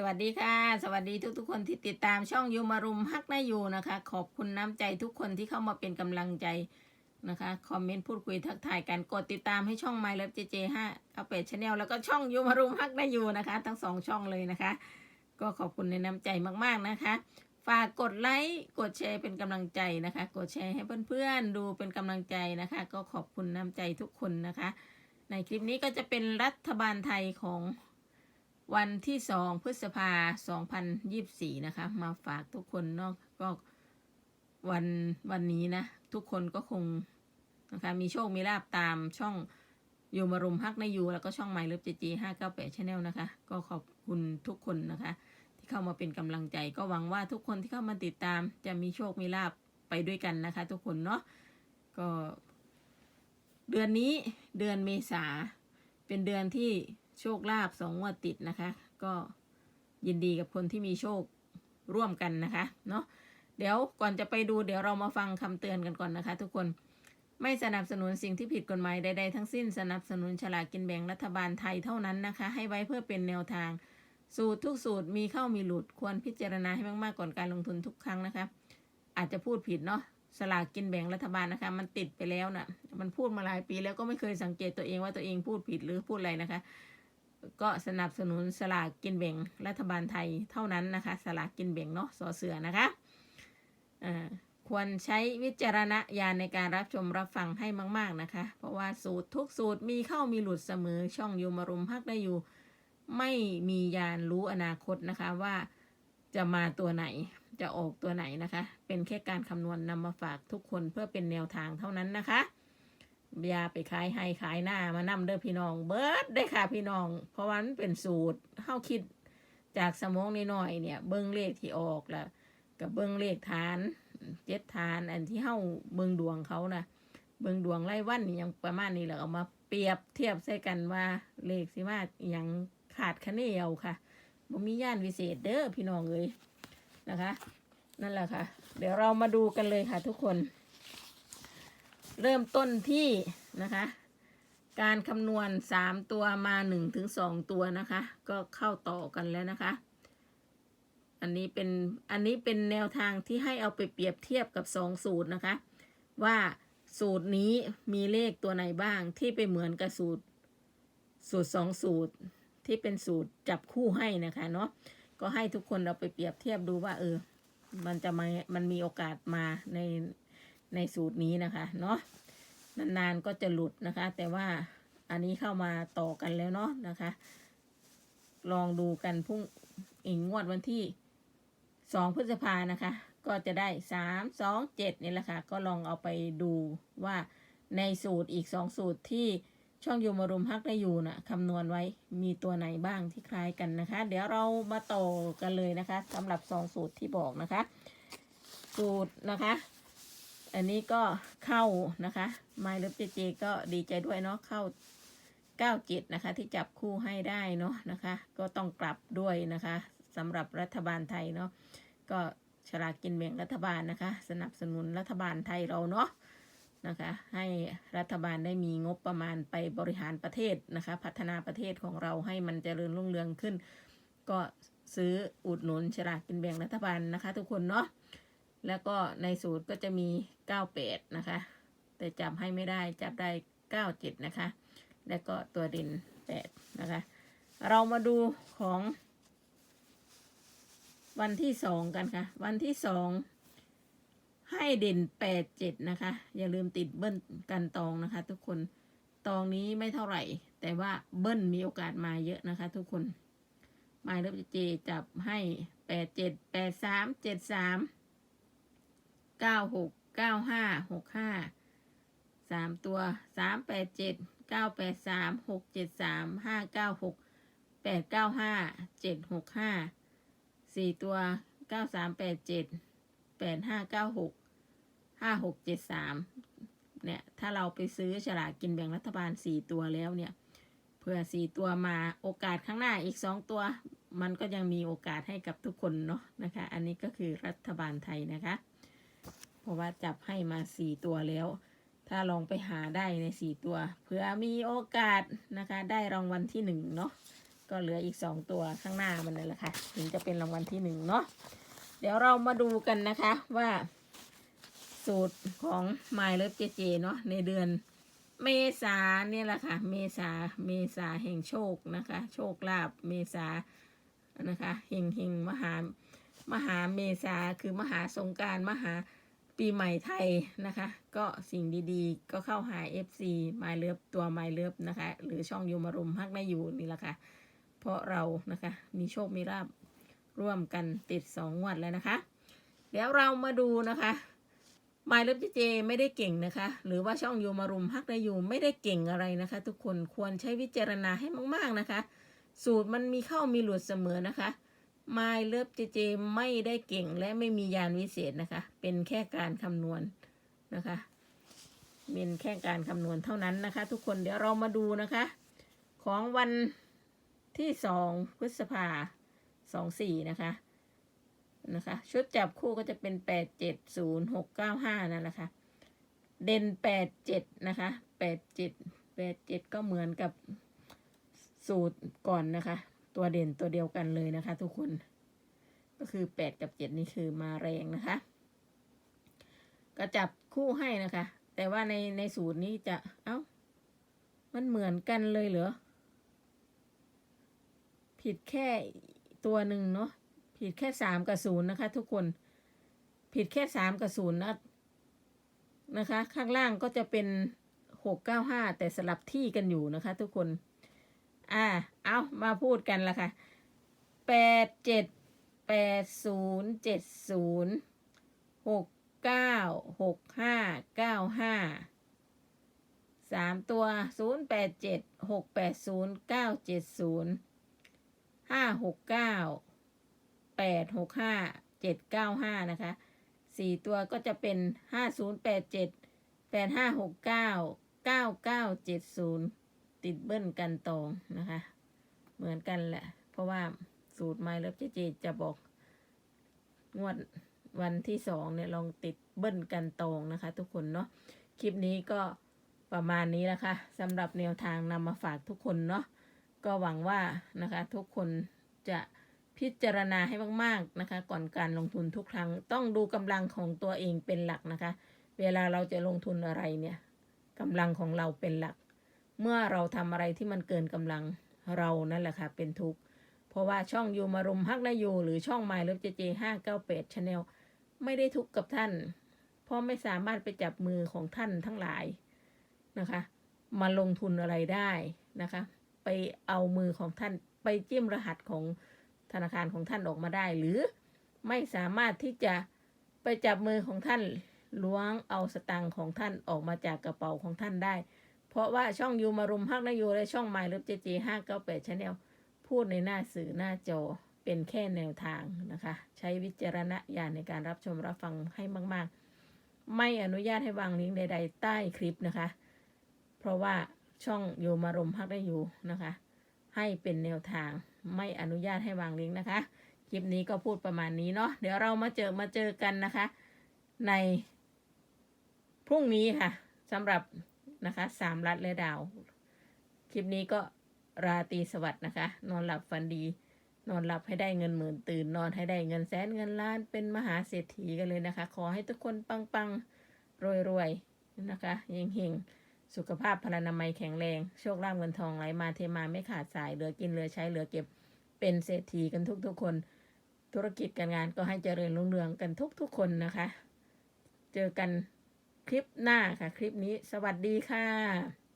สวัสดีค่ะ สวัสดีทุกๆคนที่ติดตามช่องยูมารุมฮักนายูนะคะ ขอบคุณน้ำใจทุกคนที่เข้ามาเป็นกำลังใจนะคะคอมเมนต์พูดคุยทักทายกันกดติดตามให้ช่อง My Love JJ 5เอาเป็ดชาแนลแล้วก็ช่องยูมารุมฮักนายูนะคะ ทั้งสองช่องเลยนะคะ ก็ขอบคุณในน้ำใจมากๆนะคะ ฝากกดไลค์กดแชร์เป็นกำลังใจนะคะ กดแชร์ให้เพื่อนๆดูเป็นกำลังใจนะคะ ก็ขอบคุณน้ำใจทุกคนนะคะ ในคลิปนี้ก็จะเป็นรัฐบาลไทยของ วันที่สองพฤษภาสองพันยี่บสี่นะคะ มาฝากทุกคนเนาะก็วันวันนี้นะ ทุกคนก็คงนะคะมีโชคมีลาบตามช่องยูมารุมฮักในยูแล้วก็ช่องไมล์เลิฟจีจีห้าเก้าแปดชแนลนะคะ ก็ขอบคุณทุกคนนะคะ ที่เข้ามาเป็นกำลังใจ ก็หวังว่าทุกคนที่เข้ามาติดตาม จะมีโชคมีลาบไปด้วยกันนะคะ ทุกคนเนาะก็ เดือนนี้เดือนเมษาเป็นเดือนที่ โชคลาภสองงวดติดนะคะ ก็ยินดีกับคนที่มีโชคร่วมกันนะคะ เนาะเดี๋ยวก่อนจะไปดูเดี๋ยวเรามาฟังคำเตือนกันก่อนนะคะ ทุกคนไม่สนับสนุนสิ่งที่ผิดกฎหมายใดๆทั้งสิ้นสนับสนุนฉลากกินแบ่งรัฐบาลไทยเท่านั้นนะคะ ให้ไว้เพื่อเป็นแนวทาง สูตรทุกสูตรมีเข้ามีหลุดควรพิจารณาให้มากๆก่อนการลงทุนทุกครั้งนะคะ อาจจะพูดผิดเนาะสลากกินแบ่งรัฐบาลนะคะ มันติดไปแล้วนะ่ะมันพูดมาหลายปีแล้วก็ไม่เคยสังเกตตัวเองว่าตัวเองพูดผิดหรือพูดอะไรนะคะ ก็สนับสนุนสลากกินแบ่งรัฐบาลไทยเท่านั้นนะคะ สลากกินแบ่งเนาะสอเสือนะคะควรใช้วิจารณญาณในการรับชมรับฟังให้มาก ๆนะคะ เพราะว่าสูตรทุกสูตรมีเข้ามีหลุดเสมอช่องยูมารุมพักได้อยู่ ไม่มียานรู้อนาคตนะคะว่าจะมาตัวไหนจะออกตัวไหนนะคะ เป็นแค่การคำนวณนนำมาฝากทุกคนเพื่อเป็นแนวทางเท่านั้นนะคะ ยาไปขายให้ขายหน้ามานำเด้อพี่น้อง เบิร์ดได้ค่ะพี่น้อง เพราะว่ามันเป็นสูตรเข้าคิดจากสมองนิดหน่อยเนี่ย เบิ้งเลขที่ออกแล้วกับเบิ้งเลขฐานเจ็ดฐานอันที่เข้าเบิ้งดวงเขานะเบิ้งดวงไล่วันนี่ยังประมาณนี้แหละเอามาเปรียบเทียบใส่กันว่าเลขสิมาอหยังขาดคะแนนค่ะบ่มีย่านวิเศษเด้อพี่น้องเอ้ยนะคะ นั่นแหละค่ะ เดี๋ยวเรามาดูกันเลยค่ะทุกคน เริ่มต้นที่นะคะ การคำนวณสามตัวมาหนึ่งถึงสองตัวนะคะ ก็เข้าต่อกันแล้วนะคะ อันนี้เป็นอันนี้เป็นแนวทางที่ให้เอาไปเปรียบเทียบกับสองสูตรนะคะ ว่าสูตรนี้มีเลขตัวไหนบ้างที่ไปเหมือนกับสูตร สูตรสองสูตรที่เป็นสูตรจับคู่ให้นะคะเนาะก็ให้ทุกคนเราไปเปรียบเทียบดูว่าเออ มันจะมามันมีโอกาสมาใน ในสูตรนี้นะคะ เนาะนานๆก็จะหลุดนะคะ แต่ว่าอันนี้เข้ามาต่อกันแล้วเนาะนะคะ ลองดูกันพรุ่งอีกงวดวันที่สองพฤษภานะคะ ก็จะได้สามสองเจ็ดนี่แหละค่ะ ก็ลองเอาไปดูว่าในสูตรอีกสองสูตรที่ช่องยูมารุมฮักได้อยู่นะ่ะคำนวณไว้มีตัวไหนบ้างที่คล้ายกันนะคะ เดี๋ยวเรามาต่อกันเลยนะคะสำหรับสองสูตรที่บอกนะคะ สูตรนะคะ อันนี้ก็เข้านะคะไมล์ลิฟเจเจก็ดีใจด้วยเนาะเข้าเก้าเจ็ดนะคะ ที่จับคู่ให้ได้เนาะนะคะ ก็ต้องกลับด้วยนะคะสำหรับรัฐบาลไทยเนาะก็ฉลากกินแบ่งรัฐบาลนะคะ สนับสนุนรัฐบาลไทยเราเนาะนะคะ ให้รัฐบาลได้มีงบประมาณไปบริหารประเทศนะคะ พัฒนาประเทศของเราให้มันเจริญรุ่งเรืองขึ้น ก็ซื้ออุดหนุนฉลากกินแบ่งรัฐบาลนะคะ ทุกคนเนาะ แล้วก็ในสูตรก็จะมี 98 นะคะ แต่จับให้ไม่ได้จับได้ 97 นะคะ แล้วก็ตัวด่น8 นะคะ เรามาดูของวันที่สองกันค่ะ วันที่สองให้เด่น87นะคะ อย่าลืมติดเบิ้ลกันตองนะคะ ทุกคนตองนี้ไม่เท่าไหร่ แต่ว่าเบิ้ลมีโอกาสมาเยอะนะคะ ทุกคนหมายเลขเจจับให้87 83 73 เก้าหกเก้าห้าหกห้าสามตัวสามแปดเจ็ดเก้าแปดสามหกเจ็ดสามห้าเก้าหกแปดเก้าห้าเจ็ดหกห้าสี่ตัวเก้าสามแปดเจ็ดแปดห้าเก้าหกห้าหกเจ็ดสามเนี่ยถ้าเราไปซื้อฉลากกินแบ่งรัฐบาลสี่ตัวแล้วเนี่ยเผื่อสี่ตัวมาโอกาสข้างหน้าอีกสองตัว มันก็ยังมีโอกาสให้กับทุกคนเนาะนะคะ อันนี้ก็คือรัฐบาลไทยนะคะ ราะว่าจับให้มาสี่ตัวแล้ว ถ้าลองไปหาได้ในสี่ตัวเผื่อมีโอกาสนะคะ ได้รางวัลที่หนึ่งเนาะก็เหลืออีกสองตัวข้างหน้ามันนั่นแหละค่ะ ถึงจะเป็นรางวัลที่หนึ่งเนาะเดี๋ยวเรามาดูกันนะคะว่าสูตรของ My Love JJ เจเจเนาะในเดือนเมษาเนี่ยแหละค่ะ เมษาเมษาแห่งโชคนะคะ โชคลาภเมษานะคะเฮงเฮงมหามหาเมษาคือมหาสงการมหา ปีใหม่ไทยนะคะ ก็สิ่งดีๆ ก็เข้าหา FC ไมเลิฟตัวไมเลิฟนะคะ หรือช่องยูมารุมฮักนายูนี่แหละค่ะ เพราะเรานะคะ มีโชคมีลาบร่วมกันติดสองงวดแล้วนะคะ เดี๋ยวเรามาดูนะคะไมเลิฟเจเจไม่ได้เก่งนะคะ หรือว่าช่องยูมารุมฮักนายูไม่ได้เก่งอะไรนะคะ ทุกคนควรใช้วิจารณาให้มาก ๆนะคะ สูตรมันมีเข้ามีหลุดเสมอนะคะ ไมเลิฟเจเจไม่ได้เก่งและไม่มียานวิเศษนะคะ เป็นแค่การคำนวณนะคะ เป็นแค่การคำนวณเท่านั้นนะคะ ทุกคนเดี๋ยวเรามาดูนะคะ ของวันที่สองพฤษภาสองสี่นะคะนะคะ ชุดจับคู่ก็จะเป็นแปดเจ็ดศูนย์หกเก้าห้านั่นแหละค่ะเด่นแปดเจ็ดนะคะแปดเจ็ดแปดเจ็ดก็เหมือนกับสูตรก่อนนะคะ ตัวเด่นตัวเดียวกันเลยนะคะ ทุกคน ก็คือแปดกับเจ็ดนี่คือมาแรงนะคะ ก็จับคู่ให้นะคะ แต่ว่าในในสูตรนี้จะ เอา้า มันเหมือนกันเลยเหรอ ผิดแค่ตัวหนึ่งเนาะ ผิดแค่สามกับศูนย์นะคะ ทุกคน ผิดแค่สามกับศูนย์นะนะคะ ข้างล่างก็จะเป็นหกเก้าห้าแต่สลับที่กันอยู่นะคะ ทุกคน อ่า เอามาพูดกันละค่ะแปดเจ็ดแปดศูนย์เจ็ดศูนย์หกเก้าหกห้าเก้าห้าสามตัวศูนย์แปดเจ็ดหกแปดศูนย์เก้าเจ็ดศูนย์ห้าหกเก้าแปดหกห้าเจ็ดเก้าห้านะคะสี่ตัวก็จะเป็นห้าศูนย์แปดเจ็ดแปดห้าหกเก้าเก้าเก้าเจ็ดศูนย์ ติดเบิ้ลกันตรงนะคะ เหมือนกันแหละ เพราะว่าสูตรไมล์เลิฟเจเจจะบอก งวดวันที่สองเนี่ยลองติดเบิ้ลกันตรงนะคะ ทุกคนเนาะคลิปนี้ก็ประมาณนี้นะคะสำหรับแนวทางนำมาฝากทุกคนเนาะก็หวังว่านะคะ ทุกคนจะพิจารณาให้มากๆนะคะ ก่อนการลงทุนทุกครั้ง ต้องดูกำลังของตัวเองเป็นหลักนะคะ เวลาเราจะลงทุนอะไรเนี่ยกำลังของเราเป็นหลัก เมื่อเราทำอะไรที่มันเกินกำลังเรานั่นแหละค่ะ เป็นทุกข์ เพราะว่าช่องยูมารุมฮักนายูหรือช่องไมล์เลิฟเจเจห้าเก้าแปดชาแนลไม่ได้ทุกข์กับท่าน เพราะไม่สามารถไปจับมือของท่านทั้งหลายนะคะ มาลงทุนอะไรได้นะคะ ไปเอามือของท่านไปจิ้มรหัสของธนาคารของท่านออกมาได้ หรือไม่สามารถที่จะไปจับมือของท่านล้วงเอาสตังค์ของท่านออกมาจากกระเป๋าของท่านได้ ราะว่าช่องยูมารุมฮักนายูและช่องไมล์เลิฟเจเจห้าเก้าแปดชาแนลพูดในหน้าสื่อหน้าจอเป็นแค่แนวทางนะคะ ใช้วิจารณญาณในการรับชมรับฟังให้มาก ๆ ไม่อนุญาตให้วางลิงก์ใด ๆ ใต้คลิปนะคะ เพราะว่าช่องโยมารมพักได้อยู่นะคะ ให้เป็นแนวทางไม่อนุญาตให้วางลิงก์นะคะ คลิปนี้ก็พูดประมาณนี้เนาะเดี๋ยวเรามาเจอมาเจอกันนะคะ ในพรุ่งนี้ค่ะสำหรับ นะคะสามรัดและดาว คลิปนี้ก็ราตรีสวัสดิ์นะคะ นอนหลับฝันดี นอนหลับให้ได้เงินหมื่นตื่น นอนให้ได้เงินแสนเงินล้านเป็นมหาเศรษฐีกันเลยนะคะ ขอให้ทุกคนปังปังรวยรวยๆนะคะเฮงเฮงๆสุขภาพพลานามัยแข็งแรง โชคลาภเงินทองไหลมาเทมาไม่ขาดสายเหลือกินเหลือใช้เหลือเก็บเป็นเศรษฐีกันทุกๆคน ธุรกิจการงานก็ให้เจริญรุ่งเรืองกันทุกๆคนนะคะ เจอกัน คลิปหน้าค่ะ คลิปนี้สวัสดีค่ะ